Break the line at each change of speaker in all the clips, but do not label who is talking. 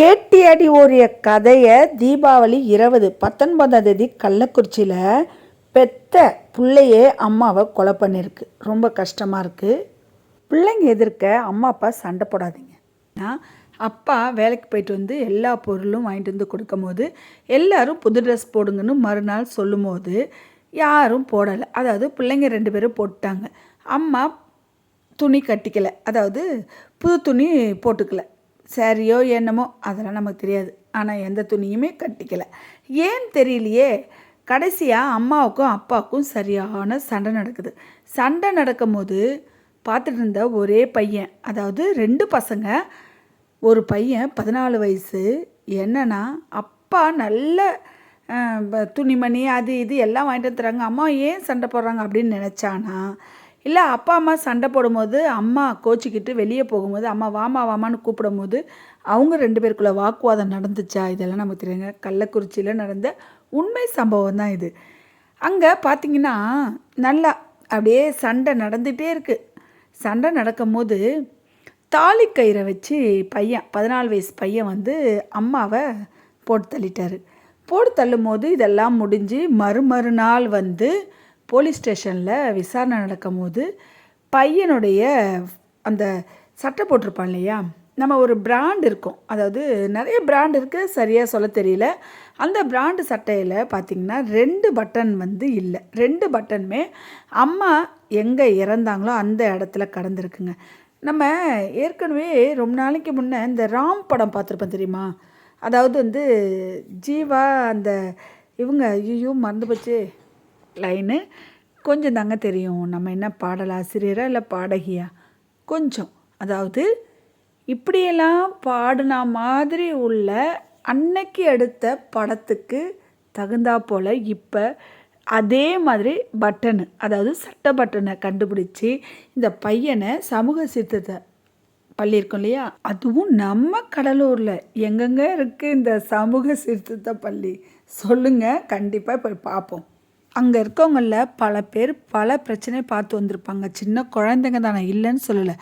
கேட்டியடி ஓரிய கதையை தீபாவளி இருபது பத்தொன்பதாம் தேதி கள்ளக்குறிச்சியில் பெத்த பிள்ளையே அம்மாவை கொலை பண்ணியிருக்கு ரொம்ப கஷ்டமாக இருக்குது பிள்ளைங்க எதிர்க்க அம்மா அப்பா சண்டை போடாதீங்க. ஏன்னா அப்பா வேலைக்கு போயிட்டு வந்து எல்லா பொருளும் வாங்கிட்டு வந்து கொடுக்கும் போது புது ட்ரெஸ் போடுங்கன்னு மறுநாள் சொல்லும் போது யாரும் போடலை. அதாவது பிள்ளைங்க ரெண்டு பேரும் போட்டாங்க அம்மா துணி கட்டிக்கலை. அதாவது புது துணி போட்டுக்கலை. சாரியோ என்னமோ அதெல்லாம் நமக்கு தெரியாது. ஆனால் எந்த துணியுமே கட்டிக்கலை. ஏன் தெரியலையே? கடைசியாக அம்மாவுக்கும் அப்பாவுக்கும் சரியான சண்டை நடக்குது. சண்டை நடக்கும்போது பார்த்துட்டு இருந்த ஒரே பையன் அதாவது ரெண்டு பசங்க ஒரு பையன் பதினாலு வயசு என்னன்னா அப்பா நல்ல துணிமணி அது இது எல்லாம் வாங்கிட்டு வந்துறாங்க அம்மா ஏன் சண்டை போடுறாங்க அப்படின்னு நினச்சானா இல்லை அப்பா அம்மா சண்டை போடும்போது அம்மா கோச்சிக்கிட்டு வெளியே போகும்போது அம்மா வாமா வாமான்னு கூப்பிடும்போது அவங்க ரெண்டு பேருக்குள்ள வாக்குவாதம் நடந்துச்சா? இதெல்லாம் நமக்கு தெரியுங்க. கள்ளக்குறிச்சியில் நடந்த உண்மை சம்பவம் தான் இது. அங்கே பார்த்தீங்கன்னா நல்லா அப்படியே சண்டை நடந்துகிட்டே இருக்குது சண்டை நடக்கும் போது தாலி கயிறை வச்சு பையன் பதினாலு வயசு பையன் வந்து அம்மாவை போட்டு தள்ளிட்டார். போட்டு தள்ளும் போது இதெல்லாம் முடிஞ்சு மறுமறுநாள் வந்து போலீஸ் ஸ்டேஷனில் விசாரணை நடக்கும் போது பையனுடைய அந்த சட்டை போட்டிருப்பான் இல்லையா? நம்ம ஒரு பிராண்ட் இருக்கும். அதாவது நிறைய பிராண்ட் இருக்குது சரியாக சொல்ல தெரியல. அந்த பிராண்டு சட்டையில் பார்த்திங்கன்னா ரெண்டு பட்டன் வந்து இல்லை. ரெண்டு பட்டனுமே அம்மா எங்கே இறந்தாங்களோ அந்த இடத்துல கடந்திருக்குங்க. நம்ம ஏற்கனவே ரொம்ப நாளைக்கு முன்னே இந்த ராம் படம் பார்த்துருப்போம் தெரியுமா? அதாவது வந்து ஜீவா அந்த இவங்க ஐயோ மறந்து போச்சு. லைனு கொஞ்சம் தாங்க தெரியும். நம்ம என்ன பாடலாசிரியரா இல்லை பாடகியா? கொஞ்சம். அதாவது இப்படியெல்லாம் பாடினா மாதிரி உள்ள அன்னைக்கு எடுத்த படத்துக்கு தகுந்தா போல் இப்போ அதே மாதிரி பட்டனு அதாவது சட்ட பட்டனை கண்டுபிடிச்சி இந்த பையனை சமூக சீர்திருத்த பள்ளி இருக்கும் இல்லையா? அதுவும் நம்ம கடலூரில். எங்கெங்கே இருக்குது இந்த சமூக சீர்திருத்த பள்ளி? சொல்லுங்கள் கண்டிப்பாக போய் பார்ப்போம். அங்கே இருக்கவங்களில் பல பேர் பல பிரச்சனை பார்த்து வந்திருப்பாங்க. சின்ன குழந்தைங்க தானே இல்லைன்னு சொல்லலை.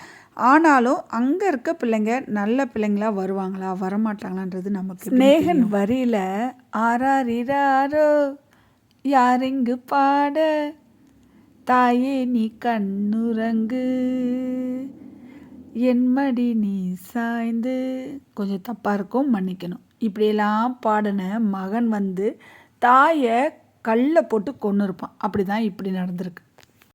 ஆனாலும் அங்கே இருக்க பிள்ளைங்க நல்ல பிள்ளைங்களா வருவாங்களா வரமாட்டாங்களான்றது நமக்கு ஸ்நேகன் வரியில் ஆராரிராரோ யாரெங்கு பாட? தாயே நீ கண்ணுறங்கு. என் மடி நீ சாய்ந்து. கொஞ்சம் தப்பாக இருக்கும் மன்னிக்கணும். இப்படியெல்லாம் பாடின மகன் வந்து தாயை கல்லை போட்டு கொன்று இருப்பான் அப்படி தான் இப்படி நடந்திருக்கு.